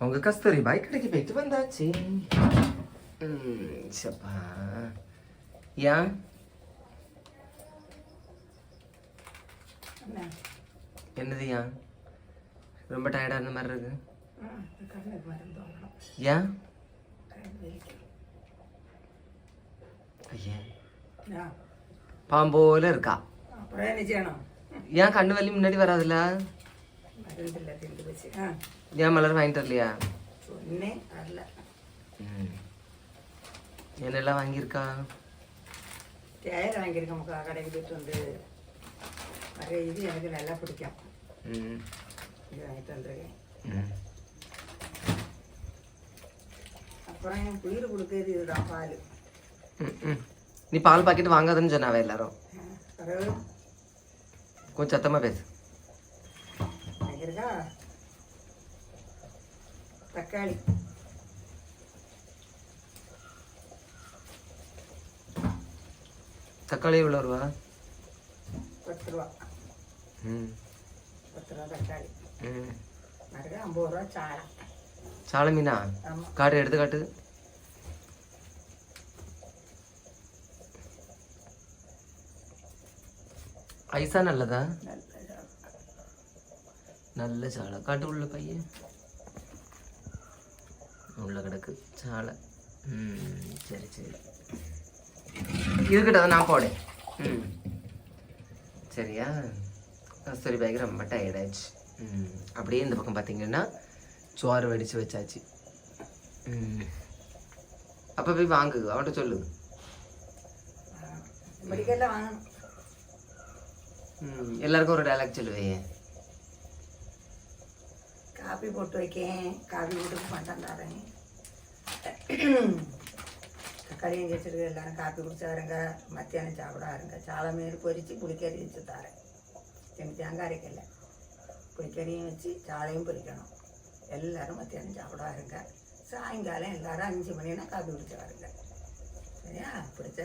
உங்க கஸ்தூரி பாய் கடைக்கு போயிட்டு வந்தாச்சு. சப்பா ஏன்? என்ன? என்னது ஏன்? ரொம்ப டயர்டாக இருந்த மாதிரி இருக்கு. ஏன்? ஐயா. பாம்போல இருக்கா? ஏன் கண்ணு வலி முன்னாடி வராதுல்ல? இல்லை திண்டு வச்சு ஆ ஏன் மலர் வாங்கிட்டு வரலையா சொன்னேன் வரல ம். என்னெல்லாம் வாங்கியிருக்கா டயர் வாங்கியிருக்கோம் முக்கா கடைக்கு போயிட்டு வந்து நிறைய இது எனக்கு நல்லா பிடிக்கும் ம் இது வாங்கிட்டு வந்திருக்கேன் ம் அப்புறம் என் உயிர் கொடுக்குறது இதுதான் பால். நீ பால் பாக்கெட் வாங்காதன்னு சொன்னாவே எல்லாரும் கொஞ்சம் சத்தமாக பேசு வாங்கியிருக்கா தக்காளி. தக்காளி எவ்வளோ ரூபா? பத்து ரூபா. ம். பத்து ரூபா தக்காளி. ம். மறுக்க ஐம்பது ரூபா சாலம் சால மீனா? காட்டு எடுத்து காட்டு. ஐசா நல்லதா? நல்ல நல்ல சாலை. காட்டு உள்ள பையன்? உள்ள கிடக்கு. சாலை. ம் சரி சரி. இருக்கட்டும் நான் போடேன் ம். சரியா? சரி பேக் ரொம்ப டயர்டாச்சு ம். அப்படியே இந்த பக்கம் பார்த்தீங்கன்னா சோறு வடித்து வச்சாச்சு. ம். அப்போ போய் வாங்கு. அவன்கிட்ட சொல்லு. எல்லாருக்கும் ஒரு டைலாக் சொல்லுவேன். காப்பி போட்டு வைக்கேன். காப்பி போட்டு பண்டம் தரேன். தக்காளியும் வச்சுருக்கு எல்லாரும் காப்பி குடிச்சாருங்க மத்தியானம் சாப்பிடாருங்க சாலை மீன் பொறித்து புளிக்கறி வச்சு தரேன். எனக்கு தேங்காய் அரைக்கல. புளிக்கறியும் வச்சு சாலையும் பொறிக்கணும். எல்லாரும் மத்தியானம் சாப்பிடாருங்க சாயங்காலம் எல்லாரும் அஞ்சு மணினா காப்பி குடிச்சாருங்க சரியா? பிடிச்ச